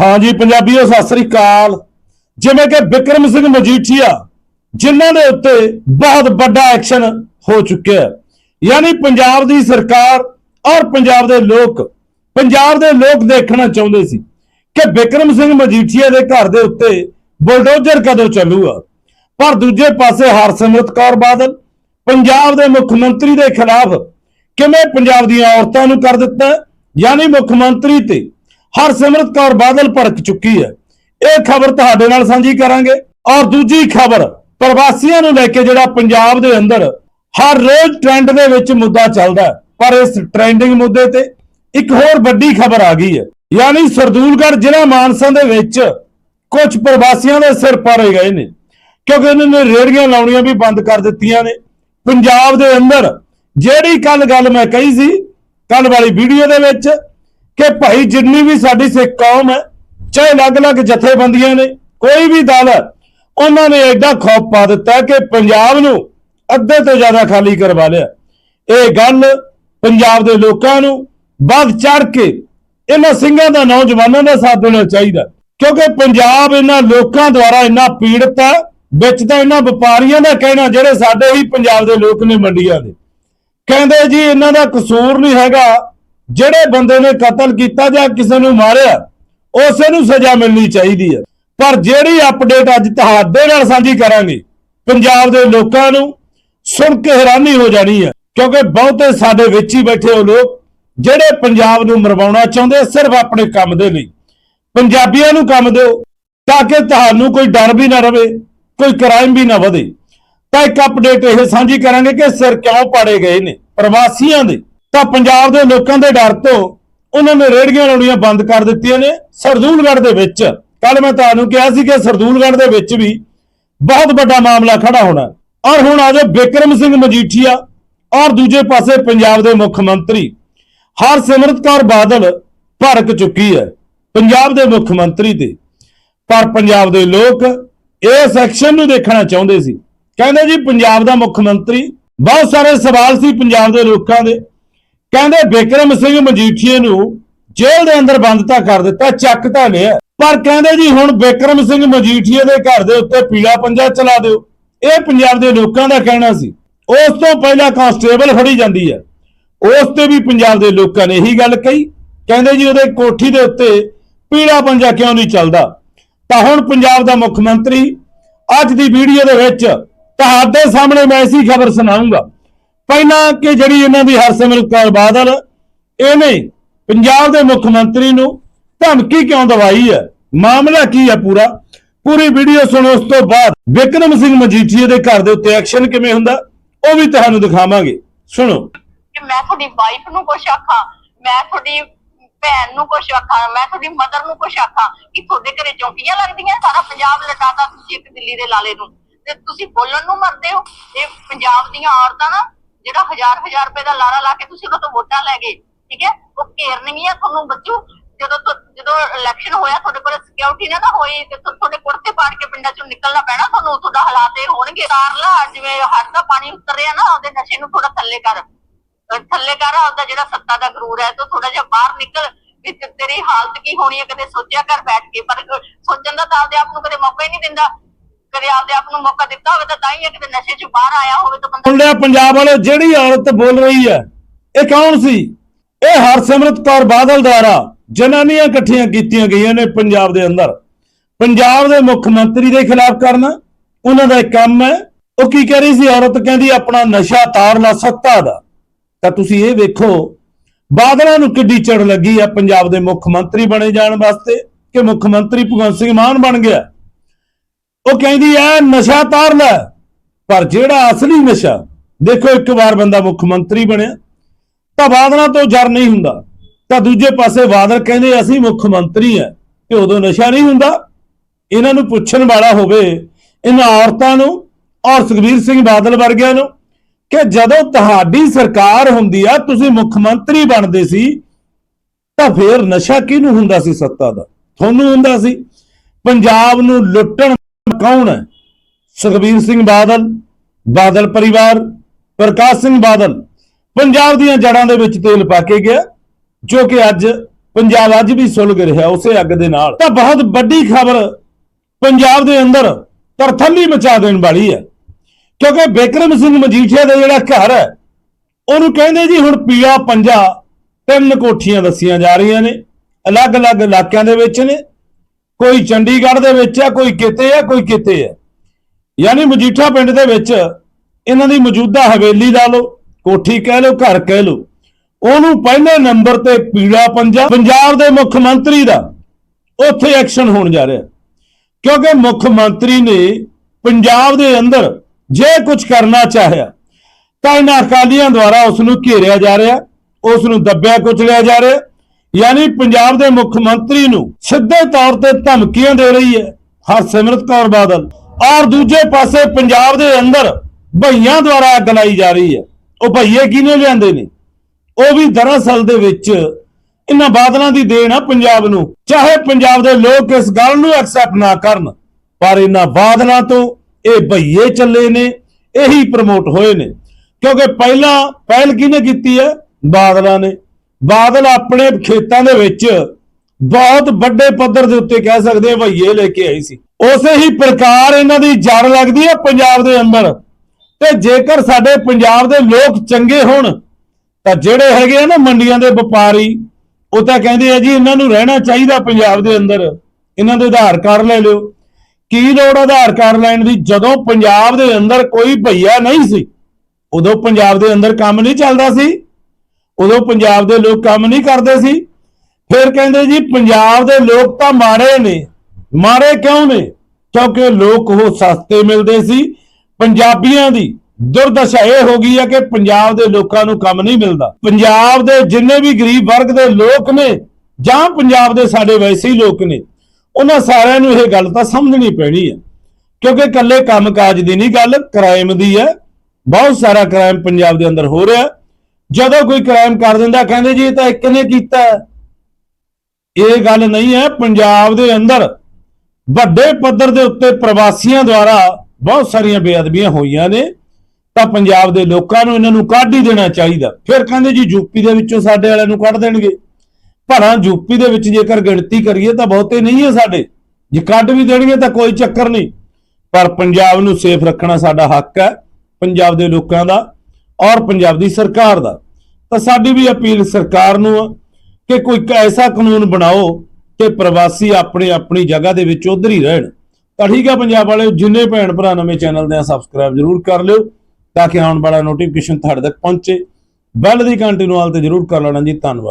ਹਾਂਜੀ ਪੰਜਾਬੀਓ, ਸਤਿ ਸ੍ਰੀ ਅਕਾਲ। ਜਿਵੇਂ ਕਿ ਵਿਕਰਮ ਸਿੰਘ ਮਜੀਠੀਆ, ਜਿਨ੍ਹਾਂ ਦੇ ਉੱਤੇ ਬਹੁਤ ਵੱਡਾ ਐਕਸ਼ਨ ਹੋ ਚੁੱਕਿਆ ਹੈ। ਯਾਨੀ ਪੰਜਾਬ ਦੀ ਸਰਕਾਰ ਔਰ ਪੰਜਾਬ ਦੇ ਲੋਕ, ਪੰਜਾਬ ਦੇ ਲੋਕ ਦੇਖਣਾ ਚਾਹੁੰਦੇ ਸੀ ਕਿ ਵਿਕਰਮ ਸਿੰਘ ਮਜੀਠੀਆ ਦੇ ਘਰ ਦੇ ਉੱਤੇ ਬੁਲਡੋਜ਼ਰ ਕਦੋਂ ਚੱਲੂਗਾ ਪਰ ਦੂਜੇ ਪਾਸੇ ਹਰਸਿਮਰਤ ਕੌਰ ਬਾਦਲ, ਪੰਜਾਬ ਦੇ ਮੁੱਖ ਮੰਤਰੀ ਦੇ ਖਿਲਾਫ ਕਿਵੇਂ ਪੰਜਾਬ ਦੀਆਂ ਔਰਤਾਂ ਨੂੰ ਕਰ ਦਿੱਤਾ? ਯਾਨੀ ਮੁੱਖ ਮੰਤਰੀ ਤੇ ਹਰਸਿਮਰਤ ਕੌਰ ਬਾਦਲ ਭੜਕ ਚੁੱਕੀ ਹੈ। ਇਹ ਖਬਰ ਤੁਹਾਡੇ ਨਾਲ ਸਾਂਝੀ ਕਰਾਂਗੇ। ਔਰ ਦੂਜੀ ਖਬਰ, ਪ੍ਰਵਾਸੀਆਂ ਨੂੰ ਲੈ ਕੇ ਜਿਹੜਾ ਪੰਜਾਬ ਦੇ ਅੰਦਰ ਹਰ ਰੋਜ਼ ਟ੍ਰੈਂਡ ਦੇ ਵਿੱਚ ਮੁੱਦਾ ਚੱਲਦਾ ਹੈ। ਪਰ ਇਸ ਟ੍ਰੈਂਡਿੰਗ ਮੁੱਦੇ ਤੇ ਇੱਕ ਹੋਰ ਵੱਡੀ ਖਬਰ ਆ ਗਈ ਹੈ। ਯਾਨੀ ਸਰਦੂਲਗੜ੍ਹ ਜ਼ਿਲ੍ਹਾ ਮਾਨਸਾ ਦੇ ਵਿੱਚ ਕੁਝ ਪ੍ਰਵਾਸੀਆਂ ਦੇ ਸਿਰ ਪਾੜੇ ਗਏ ਨੇ। ਕਿਉਂਕਿ ਉਹਨਾਂ ਨੇ ਰੇੜੀਆਂ ਲਾਉਣੀਆਂ ਵੀ ਬੰਦ ਕਰ ਦਿੱਤੀਆਂ ਨੇ। ਪੰਜਾਬ ਦੇ ਅੰਦਰ ਜਿਹੜੀ ਕੱਲ ਗੱਲ ਮੈਂ ਕਹੀ ਸੀ ਕੱਲ ਵਾਲੀ ਵੀਡੀਓ ਦੇ ਵਿੱਚ ਕਿ ਭਾਈ ਜਿੰਨੀ ਵੀ ਸਾਡੀ ਸਿੱਖ ਕੌਮ ਹੈ, ਚਾਹੇ ਅਲੱਗ-ਅਲੱਗ ਜਥੇਬੰਦੀਆਂ ਨੇ, ਕੋਈ ਵੀ ਦਲ ਹੈ, ਉਹਨਾਂ ਨੇ ਐਡਾ ਖੌਫ ਪਾ ਦਿੱਤਾ ਕਿ ਪੰਜਾਬ ਨੂੰ ਅੱਧੇ ਤੋਂ ਜ਼ਿਆਦਾ ਖਾਲੀ ਕਰਵਾ ਲਿਆ। ਇਹ ਗੱਲ ਪੰਜਾਬ ਦੇ ਲੋਕਾਂ ਨੂੰ ਵੱਧ ਚੜ ਕੇ ਇਹਨਾਂ ਸਿੰਘਾਂ ਦਾ, ਨੌਜਵਾਨਾਂ ਦਾ ਸਾਥ ਦੇਣਾ ਚਾਹੀਦਾ ਕਿਉਂਕਿ ਪੰਜਾਬ ਇਹਨਾਂ ਲੋਕਾਂ ਦੁਆਰਾ ਇੰਨਾ ਪੀੜਤ ਹੈ, ਵਿੱਚ ਤਾਂ ਇਹਨਾਂ ਵਪਾਰੀਆਂ ਦਾ ਕਹਿਣਾ, ਜਿਹੜੇ ਸਾਡੇ ਹੀ ਪੰਜਾਬ ਦੇ ਲੋਕ ਨੇ ਮੰਡੀਆਂ ਦੇ। ਕਹਿੰਦੇ ਜੀ, ਇਹਨਾਂ ਦਾ ਕਸੂਰ ਨਹੀਂ ਹੈਗਾ ਜਿਹੜੇ ਬੰਦੇ ਨੇ ਕਤਲ ਕੀਤਾ ਜਾਂ ਕਿਸੇ ਨੂੰ ਮਾਰਿਆ, ਉਸੇ ਨੂੰ ਸਜ਼ਾ ਮਿਲਣੀ ਚਾਹੀਦੀ ਹੈ। ਪਰ ਜਿਹੜੀ ਅਪਡੇਟ ਅੱਜ ਤੁਹਾਡੇ ਨਾਲ ਸਾਂਝੀ ਕਰਾਂਗੇ, ਪੰਜਾਬ ਦੇ ਲੋਕਾਂ ਨੂੰ ਸੁਣ ਕੇ ਹੈਰਾਨੀ ਹੋ ਜਾਣੀ ਹੈ, ਕਿਉਂਕਿ ਬਹੁਤੇ ਸਾਡੇ ਵਿੱਚ ਹੀ ਬੈਠੇ ਹੋ ਲੋਕ, ਜਿਹੜੇ ਪੰਜਾਬ ਨੂੰ ਮਰਵਾਉਣਾ ਚਾਹੁੰਦੇ ਸਿਰਫ ਆਪਣੇ ਕੰਮ ਦੇ ਲਈ। ਪੰਜਾਬੀਆਂ ਨੂੰ ਕੰਮ ਦਿਓ, ਤਾਂ ਕਿ ਤੁਹਾਨੂੰ ਕੋਈ ਡਰ ਵੀ ਨਾ ਰਵੇ, ਕੋਈ ਕ੍ਰਾਈਮ ਵੀ ਨਾ ਵਧੇ। ਤਾਂ ਇੱਕ ਅਪਡੇਟ ਇਹ ਸਾਂਝੀ ਕਰਾਂਗੇ ਕਿ ਸਿਰ ਕਿਉਂ ਪਾੜੇ ਗਏ ਨੇ, ਪ੍ਰਵਾਸੀਆਂ ਦੇ ਤਾਂ ਪੰਜਾਬ ਦੇ ਲੋਕਾਂ ਦੇ ਡਰ ਤੋਂ ਉਹਨਾਂ ਨੇ ਰੇੜੀਆਂ ਲਾਉਣੀਆਂ ਬੰਦ ਕਰ ਦਿੱਤੀਆਂ ਨੇ ਸਰਦੂਲਗੜ੍ਹ ਦੇ ਵਿੱਚ। ਕੱਲ ਮੈਂ ਤੁਹਾਨੂੰ ਕਿਹਾ ਸੀ ਕਿ ਸਰਦੂਲਗੜ੍ਹ ਦੇ ਵਿੱਚ ਵੀ ਬਹੁਤ ਵੱਡਾ ਮਾਮਲਾ ਖੜਾ ਹੋਣਾ ਔਰ ਹੁਣ ਆਜੋ ਬਿਕਰਮ ਸਿੰਘ ਮਜੀਠੀਆ ਔਰ ਦੂਜੇ ਪਾਸੇ ਪੰਜਾਬ ਦੇ ਮੁੱਖ ਮੰਤਰੀ। ਹਰਸਿਮਰਤ ਕੌਰ ਬਾਦਲ ਭੜਕ ਚੁੱਕੀ ਹੈ ਪੰਜਾਬ ਦੇ ਮੁੱਖ ਮੰਤਰੀ ਤੇ। ਪਰ ਪੰਜਾਬ ਦੇ ਲੋਕ ਇਸ ਐਕਸ਼ਨ ਨੂੰ ਦੇਖਣਾ ਚਾਹੁੰਦੇ ਸੀ। ਕਹਿੰਦੇ ਜੀ, ਪੰਜਾਬ ਦਾ ਮੁੱਖ ਮੰਤਰੀ, ਬਹੁਤ ਸਾਰੇ ਸਵਾਲ ਸੀ ਪੰਜਾਬ ਦੇ ਲੋਕਾਂ ਦੇ। ਕਹਿੰਦੇ ਬਿਕਰਮ ਸਿੰਘ ਮਜੀਠੀਏ ਨੂੰ ਜੇਲ੍ਹ ਦੇ ਅੰਦਰ ਬੰਦ ਤਾਂ ਕਰ ਦਿੱਤਾ, ਚੱਕ ਤਾਂ ਲਿਆ। ਪਰ ਕਹਿੰਦੇ ਜੀ ਹੁਣ ਬਿਕਰਮ ਸਿੰਘ ਮਜੀਠੀਏ ਦੇ ਘਰ ਦੇ ਉੱਤੇ ਪੀਲਾ ਪੰਜਾ ਚਲਾ ਦਿਓ। ਇਹ ਪੰਜਾਬ ਦੇ ਲੋਕਾਂ ਦਾ ਕਹਿਣਾ ਸੀ। ਉਸ ਤੋਂ ਪਹਿਲਾਂ ਕਾਂਸਟੇਬਲ ਫੜੀ ਜਾਂਦੀ ਹੈ। ਉਸ ਤੇ ਵੀ ਪੰਜਾਬ ਦੇ ਲੋਕਾਂ ਨੇ ਇਹੀ ਗੱਲ ਕਹੀ। ਕਹਿੰਦੇ ਜੀ ਉਹਦੇ ਕੋਠੀ ਦੇ ਉੱਤੇ ਪੀਲਾ ਪੰਜਾ ਕਿਉਂ ਨਹੀਂ ਚੱਲਦਾ? ਤਾਂ ਹੁਣ ਪੰਜਾਬ ਦਾ ਮੁੱਖ ਮੰਤਰੀ ਅੱਜ ਦੀ ਵੀਡੀਓ ਦੇ ਵਿੱਚ ਤੁਹਾਡੇ ਸਾਹਮਣੇ ਮੈਂ ਐਸੀ ਖਬਰ ਸੁਣਾਉਂਗਾ। ਪਹਿਲਾਂ ਕਿ ਜਿਹੜੀ ਇਹਨਾਂ ਦੀ ਹਰਸਿਮਰਤ ਕੌਰ ਬਾਦਲ, ਇਹਨੇ ਪੰਜਾਬ ਦੇ ਮੁੱਖ ਮੰਤਰੀ ਨੂੰ ਧਮਕੀ ਕਿਉਂ ਦਵਾਈ ਹੈ? ਮਾਮਲਾ ਕੀ ਹੈ ਪੂਰਾ? ਪੂਰੀ ਵੀਡੀਓ ਸੁਣੋ, ਉਸ ਤੋਂ ਬਾਅਦ ਵਿਕਰਮ ਸਿੰਘ ਮਜੀਠੀਏ ਦੇ ਘਰ ਦੇ ਉੱਤੇ ਐਕਸ਼ਨ ਕਿਵੇਂ ਹੁੰਦਾ? ਉਹ ਵੀ ਤੁਹਾਨੂੰ ਦਿਖਾਵਾਂਗੇ। ਸੁਣੋ। ਕਿ ਮੈਂ ਤੁਹਾਡੀ ਵਾਈਫ ਨੂੰ ਕੁਛ ਆਖਾਂ, ਮੈਂ ਤੁਹਾਡੀ ਭੈਣ ਨੂੰ ਕੁਛ ਆਖਾਂ, ਮੈਂ ਤੁਹਾਡੀ ਮਦਰ ਨੂੰ ਕੁਛ ਆਖਾਂ ਕਿ ਤੁਹਾਡੇ ਘਰੇ ਚੌਂਕੀਆਂ ਲੱਗਦੀਆਂ? ਸਾਰਾ ਪੰਜਾਬ ਲਟਾਤਾ ਤੁਸੀਂ ਇੱਕ ਦਿੱਲੀ ਦੇ ਲਾਲੇ ਨੂੰ। ਤੇ ਤੁਸੀਂ ਬੋਲਣ ਨੂੰ ਮਰਦੇ ਹੋ? ਇਹ ਪੰਜਾਬ ਦੀਆਂ ਔਰਤਾਂ ਨਾ ਜਿਹੜਾ ਹਜ਼ਾਰ ਹਜ਼ਾਰ ਰੁਪਏ ਦਾ ਲਾਰਾ ਲਾ ਕੇ ਤੁਸੀਂ ਉਹਨਾਂ ਤੋਂ ਵੋਟਾਂ ਲੈ ਗਏ, ਠੀਕ ਹੈ? ਉਹ ਘੇਰਨਗੀਆਂ ਤੁਹਾਨੂੰ ਬੱਚੂ। ਜਦੋਂ ਜਦੋਂ ਇਲੈਕਸ਼ਨ ਹੋਇਆ, ਤੁਹਾਡੇ ਕੋਲ ਸਿਕਿਉਰਿਟੀ ਨਾ ਹੋਈ ਤੇ ਤੁਹਾਡੇ ਕੁੜਤੇ ਪਾੜ ਕੇ ਪਿੰਡਾਂ ਚੋਂ ਨਿਕਲਣਾ ਪੈਣਾ, ਤੁਹਾਨੂੰ ਤੁਹਾਡਾ ਹਾਲਾਤ ਇਹ ਹੋਣਗੇ। ਤਾਰ ਜਿਵੇਂ ਹੱਥ ਦਾ ਪਾਣੀ ਉਤਰ ਰਿਹਾ ਨਾ, ਉਹਦੇ ਨਸ਼ੇ ਨੂੰ ਥੋੜਾ ਥੱਲੇ ਕਰ। ਥੱਲੇ ਕਰ, ਆਪਦਾ ਜਿਹੜਾ ਸੱਤਾ ਦਾ ਗਰੂਰ ਹੈ, ਤੂੰ ਥੋੜਾ ਜਿਹਾ ਬਾਹਰ ਨਿਕਲ। ਵੀ ਤੇਰੀ ਹਾਲਤ ਕੀ ਹੋਣੀ ਹੈ, ਕਦੇ ਸੋਚਿਆ ਕਰ ਬੈਠ ਕੇ, ਪਰ ਸੋਚਣ ਦਾ ਤਾਂ ਆਪਦੇ ਆਪ ਨੂੰ ਕਦੇ ਮੌਕਾ ਹੀ ਨਹੀਂ ਦਿੰਦਾ। ਕਦੇ ਆਪਦੇ ਆਪ ਨੂੰ ਮੌਕਾ ਦਿੱਤਾ ਹੋਵੇ ਤਾਂ ਤਾਂ ਹੀ ਹੈ ਕਿਤੇ ਨਸ਼ੇ ਚੋਂ ਬਾਹਰ ਆਇਆ ਹੋਵੇ ਤਾਂ ਬੰਦਾ ਸੁਣ ਪੰਜਾਬ ਵਾਲੇ, ਜਿਹੜੀ ਔਰਤ ਬੋਲ ਰਹੀ ਹੈ, ਇਹ ਕੌਣ ਸੀ? ਇਹ ਹਰਸਿਮਰਤ ਕੌਰ ਬਾਦਲ ਦੁਆਰਾ ਜਨਾਨੀਆਂ ਇਕੱਠੀਆਂ ਕੀਤੀਆਂ ਗਈਆਂ ਨੇ ਪੰਜਾਬ ਦੇ ਅੰਦਰ। ਪੰਜਾਬ ਦੇ ਮੁੱਖ ਮੰਤਰੀ ਦੇ ਖਿਲਾਫ ਕਰਨਾ, ਉਹਨਾਂ ਦਾ ਕੰਮ ਹੈ, ਉਹ ਕੀ ਕਹਿ ਰਹੀ ਸੀ? ਔਰਤ ਕਹਿੰਦੀ, ਆਪਣਾ ਨਸ਼ਾ ਤਾਰ ਲਾ, ਸੱਤਾ ਦਾ। ਤਾਂ ਤੁਸੀਂ ਇਹ ਵੇਖੋ, ਬਾਦਲਾਂ ਨੂੰ ਕਿੱਡੀ ਚੜ ਲੱਗੀ ਆ, ਪੰਜਾਬ ਦੇ ਮੁੱਖ ਮੰਤਰੀ ਬਣੇ ਜਾਣ ਵਾਸਤੇ, ਕਿ ਮੁੱਖ ਮੰਤਰੀ ਭਗਵੰਤ ਸਿੰਘ ਮਾਨ ਬਣ ਗਿਆ। ਉਹ ਕਹਿੰਦੀ ਐ, ਨਸ਼ਾ ਤਾਰ ਲੈ ਪਰ ਜਿਹੜਾ ਅਸਲੀ ਨਸ਼ਾ, ਦੇਖੋ ਇੱਕ ਵਾਰ ਬੰਦਾ ਮੁੱਖ ਮੰਤਰੀ ਬਣਿਆ, ਤਾਂ ਬਾਦਲਾਂ ਤੋਂ ਜਰ ਨਹੀਂ ਹੁੰਦਾ। ਤਾਂ ਦੂਜੇ ਪਾਸੇ ਬਾਦਲ ਕਹਿੰਦੇ ਅਸੀਂ ਮੁੱਖ ਮੰਤਰੀ ਆ ਤੇ ਉਦੋਂ ਨਸ਼ਾ ਨਹੀਂ ਹੁੰਦਾ। ਇਹਨਾਂ ਨੂੰ ਪੁੱਛਣ ਵਾਲਾ ਹੋਵੇ, ਇਹਨਾਂ ਔਰਤਾਂ ਨੂੰ ਔਰ ਸੁਖਬੀਰ ਸਿੰਘ ਬਾਦਲ ਵਰਗਿਆਂ ਨੂੰ ਕਿ ਜਦੋਂ ਤੁਹਾਡੀ ਸਰਕਾਰ ਹੁੰਦੀ ਆ, ਤੁਸੀਂ ਮੁੱਖ ਮੰਤਰੀ ਬਣਦੇ ਸੀ, ਤਾਂ ਫੇਰ ਨਸ਼ਾ ਕਿਹਨੂੰ ਹੁੰਦਾ ਸੀ ਸੱਤਾ ਦਾ? ਤੁਹਾਨੂੰ ਹੁੰਦਾ ਸੀ। ਪੰਜਾਬ ਨੂੰ ਲੁੱਟਣ ਕੌਣ ਹੈ? ਸੁਖਬੀਰ ਸਿੰਘ ਬਾਦਲ ਬਾਦਲ ਪਰਿਵਾਰ, ਪ੍ਰਕਾਸ਼ ਸਿੰਘ ਬਾਦਲ। ਪੰਜਾਬ ਦੀਆਂ ਜੜ੍ਹਾਂ ਦੇ ਵਿੱਚ ਤੇਲ ਪਾ ਕੇ ਗਿਆ, ਜੋ ਕਿ ਅੱਜ ਪੰਜਾਬ ਅੱਜ ਵੀ ਸੁਲਗ ਰਿਹਾ ਉਸੇ ਅੱਗ ਦੇ ਨਾਲ। ਤਾਂ ਬਹੁਤ ਵੱਡੀ ਖਬਰ ਪੰਜਾਬ ਦੇ ਅੰਦਰ ਤਰਥੱਲੀ ਮਚਾ ਦੇਣ ਵਾਲੀ ਹੈ। ਕਿਉਂਕਿ ਬਿਕਰਮ ਸਿੰਘ ਮਜੀਠੀਆ ਦਾ ਜਿਹੜਾ ਘਰ ਹੈ, ਉਹਨੂੰ ਕਹਿੰਦੇ ਜੀ ਹੁਣ ਪੀਲਾ ਪੰਜਾ ਤਿੰਨ ਕੋਠੀਆਂ ਦੱਸੀਆਂ ਜਾ ਰਹੀਆਂ ਨੇ, ਅਲੱਗ-ਅਲੱਗ ਇਲਾਕਿਆਂ ਦੇ ਵਿੱਚ ਨੇ। ਕੋਈ ਚੰਡੀਗੜ੍ਹ ਦੇ ਵਿੱਚ ਹੈ ਕੋਈ ਕਿਤੇ ਹੈ ਕੋਈ ਕਿਤੇ ਹੈ ਯਾਨੀ ਮਜੀਠਾ ਪਿੰਡ ਦੇ ਵਿੱਚ ਇਹਨਾਂ ਦੀ ਮੌਜੂਦਾ ਹਵੇਲੀ ਲਾ ਲਓ, ਕੋਠੀ ਕਹਿ ਲਓ, ਘਰ ਕਹਿ ਲਓ। ਉਹਨੂੰ ਪਹਿਲੇ ਨੰਬਰ ਤੇ ਪੀਲਾ ਪੰਜਾ, ਪੰਜਾਬ ਦੇ ਮੁੱਖ ਮੰਤਰੀ ਦਾ ਉੱਥੇ ਐਕਸ਼ਨ ਹੋਣ ਜਾ ਰਿਹਾ। ਕਿਉਂਕਿ ਮੁੱਖ ਮੰਤਰੀ ਨੇ ਪੰਜਾਬ ਦੇ ਅੰਦਰ ਜੇ ਕੁਝ ਕਰਨਾ ਚਾਹਿਆ, ਤਾਂ ਇਹਨਾਂ ਅਕਾਲੀਆਂ ਦੁਆਰਾ ਉਸ ਨੂੰ ਘੇਰਿਆ ਜਾ ਰਿਹਾ ਉਸ ਨੂੰ ਦੱਬਿਆ ਕੁਚਲਿਆ ਜਾ ਰਿਹਾ ਯਾਨੀ ਪੰਜਾਬ ਦੇ ਮੁੱਖ ਮੰਤਰੀ ਨੂੰ ਸਿੱਧੇ ਤੌਰ ਤੇ ਧਮਕੀਆਂ ਦੇ ਰਹੀ ਹੈ ਹਰਸਿਮਰਤ ਕੌਰ ਬਾਦਲ। ਔਰ ਦੂਜੇ ਪਾਸੇ ਪੰਜਾਬ ਦੇ ਅੰਦਰ ਭਈਆਂ ਦੁਆਰਾ ਅੱਗ ਲਾਈ ਜਾ ਰਹੀ ਹੈ। ਉਹ ਭਈਏ ਕਿਹਨੇ ਲਿਆਂਦੇ ਨੇ? ਉਹ ਵੀ ਦਰਅਸਲ ਦੇ ਵਿੱਚ ਇਹਨਾਂ ਬਾਦਲਾਂ ਦੀ ਦੇਣ ਆ ਪੰਜਾਬ ਨੂੰ। ਚਾਹੇ ਪੰਜਾਬ ਦੇ ਲੋਕ ਇਸ ਗੱਲ ਨੂੰ ਐਕਸੈਪਟ ਨਾ ਕਰਨ, ਪਰ ਇਹਨਾਂ ਬਾਦਲਾਂ ਤੋਂ ਇਹ ਭਈਏ ਚੱਲੇ ਨੇ, ਇਹੀ ਪ੍ਰਮੋਟ ਹੋਏ ਨੇ। ਕਿਉਂਕਿ ਪਹਿਲਾਂ ਪਹਿਲ ਕਿਹਨੇ ਕੀਤੀ ਹੈ? ਬਾਦਲਾਂ ਨੇ। ਬਾਦਲ ਆਪਣੇ ਖੇਤਾਂ ਦੇ ਵਿੱਚ ਬਹੁਤ ਵੱਡੇ ਪੱਧਰ ਦੇ ਉੱਤੇ ਕਹਿ ਸਕਦੇ ਆ ਭਈਏ ਲੈ ਕੇ ਆਈ ਸੀ। ਉਸੇ ਹੀ ਪ੍ਰਕਾਰ ਇਹਨਾਂ ਦੀ ਜੜ ਲੱਗਦੀ ਹੈ ਪੰਜਾਬ ਦੇ ਅੰਦਰ। ਤੇ ਜੇਕਰ ਸਾਡੇ ਪੰਜਾਬ ਦੇ ਲੋਕ ਚੰਗੇ ਹੋਣ, ਤਾਂ ਜਿਹੜੇ ਹੈਗੇ ਆ ਨਾ ਮੰਡੀਆਂ ਦੇ ਵਪਾਰੀ, ਉਹ ਤਾਂ ਕਹਿੰਦੇ ਆ ਜੀ ਇਹਨਾਂ ਨੂੰ ਰਹਿਣਾ ਚਾਹੀਦਾ ਪੰਜਾਬ ਦੇ ਅੰਦਰ। ਇਹਨਾਂ ਦੇ ਆਧਾਰ ਕਾਰਡ ਲੈ ਲਿਓ। ਕੀ ਲੋੜ ਆਧਾਰ ਕਾਰਡ ਲੈਣ ਦੀ? ਜਦੋਂ ਪੰਜਾਬ ਦੇ ਅੰਦਰ ਕੋਈ ਭਈਆ ਨਹੀਂ ਸੀ, ਉਦੋਂ ਪੰਜਾਬ ਦੇ ਅੰਦਰ ਕੰਮ ਨਹੀਂ ਚੱਲਦਾ ਸੀ। ਉਦੋਂ ਪੰਜਾਬ ਦੇ ਲੋਕ ਕੰਮ ਨਹੀਂ ਕਰਦੇ ਸੀ। ਫਿਰ ਕਹਿੰਦੇ ਜੀ, ਪੰਜਾਬ ਦੇ ਲੋਕ ਤਾਂ ਮਾੜੇ ਨੇ। ਮਾੜੇ ਕਿਉਂ ਨੇ? ਕਿਉਂਕਿ ਲੋਕ ਉਹ ਸਸਤੇ ਮਿਲਦੇ ਸੀ। ਪੰਜਾਬੀਆਂ ਦੀ ਦੁਰਦਸ਼ਾ ਇਹ ਹੋ ਗਈ ਹੈ ਕਿ ਪੰਜਾਬ ਦੇ ਲੋਕਾਂ ਨੂੰ ਕੰਮ ਨਹੀਂ ਮਿਲਦਾ। ਪੰਜਾਬ ਦੇ ਜਿੰਨੇ ਵੀ ਗਰੀਬ ਵਰਗ ਦੇ ਲੋਕ ਨੇ, ਜਾਂ ਪੰਜਾਬ ਦੇ ਸਾਡੇ ਵੈਸੇ ਹੀ ਲੋਕ ਨੇ, ਉਹਨਾਂ ਸਾਰਿਆਂ ਨੂੰ ਇਹ ਗੱਲ ਤਾਂ ਸਮਝਣੀ ਪੈਣੀ ਹੈ ਕਿਉਂਕਿ ਇਕੱਲੇ ਕੰਮਕਾਜ ਦੀ ਨਹੀਂ ਗੱਲ, ਕ੍ਰਾਈਮ ਦੀ ਹੈ ਬਹੁਤ ਸਾਰਾ ਕ੍ਰਾਈਮ ਪੰਜਾਬ ਦੇ ਅੰਦਰ ਹੋ ਰਿਹਾ। ਹੈ। ਜਦੋਂ ਕੋਈ ਕ੍ਰਾਈਮ ਕਰ ਦਿੰਦਾ, ਕਹਿੰਦੇ ਜੀ ਇਹ ਤਾਂ ਇੱਕ ਨੇ ਕੀਤਾ ਹੈ। ਇਹ ਗੱਲ ਨਹੀਂ ਹੈ, ਪੰਜਾਬ ਦੇ ਅੰਦਰ ਵੱਡੇ ਪੱਧਰ ਦੇ ਉੱਤੇ ਪ੍ਰਵਾਸੀਆਂ ਦੁਆਰਾ ਬਹੁਤ ਸਾਰੀਆਂ ਬੇਅਦਬੀਆਂ ਹੋਈਆਂ ਨੇ, ਤਾਂ ਪੰਜਾਬ ਦੇ ਲੋਕਾਂ ਨੂੰ ਇਹਨਾਂ ਨੂੰ ਕੱਢ ਹੀ ਦੇਣਾ ਚਾਹੀਦਾ। ਫਿਰ ਕਹਿੰਦੇ ਜੀ ਯੂਪੀ ਦੇ ਵਿੱਚੋਂ ਸਾਡੇ ਵਾਲਿਆਂ ਨੂੰ ਕੱਢ ਦੇਣਗੇ। ਭਲਾ ਯੂਪੀ ਦੇ ਵਿੱਚ ਜੇਕਰ ਗਿਣਤੀ ਕਰੀਏ ਤਾਂ ਬਹੁਤੇ ਨਹੀਂ ਹੈ ਸਾਡੇ। ਜੇ ਕੱਢ ਵੀ ਦੇਣਗੇ ਤਾਂ ਕੋਈ ਚੱਕਰ ਨਹੀਂ। ਪਰ ਪੰਜਾਬ ਨੂੰ ਸੇਫ ਰੱਖਣਾ ਸਾਡਾ ਹੱਕ ਹੈ, ਪੰਜਾਬ ਦੇ ਲੋਕਾਂ ਦਾ। ਔਰ ਪੰਜਾਬ ਦੀ ਸਰਕਾਰ ਦਾ। ਤਾਂ ਸਾਡੀ ਵੀ ਅਪੀਲ ਸਰਕਾਰ ਨੂੰ ਆ ਕਿ ਕੋਈ ਇੱਕ ਐਸਾ ਕਾਨੂੰਨ ਬਣਾਓ ਕਿ ਪ੍ਰਵਾਸੀ ਆਪਣੇ ਆਪਣੀ ਜਗ੍ਹਾ ਦੇ ਵਿੱਚ ਉਧਰ ਹੀ ਰਹਿਣ। ਤਾਂ ਠੀਕ ਆ ਪੰਜਾਬ ਵਾਲਿਓ, ਜਿੰਨੇ ਭੈਣ ਭਰਾ ਨਵੇਂ ਚੈਨਲ ਦੇ ਆ, ਸਬਸਕ੍ਰਾਈਬ ਜ਼ਰੂਰ ਕਰ ਲਿਓ ਤਾਂ ਕਿ ਆਉਣ ਵਾਲਾ ਨੋਟੀਫਿਕੇਸ਼ਨ ਤੁਹਾਡੇ ਤੱਕ ਪਹੁੰਚੇ। ਬੈਲ ਦੀ ਘੰਟੀ ਨੂੰ ਆਲ ਤੇ ਜ਼ਰੂਰ ਕਰ ਲੈਣਾ ਜੀ, ਧੰਨਵਾਦ।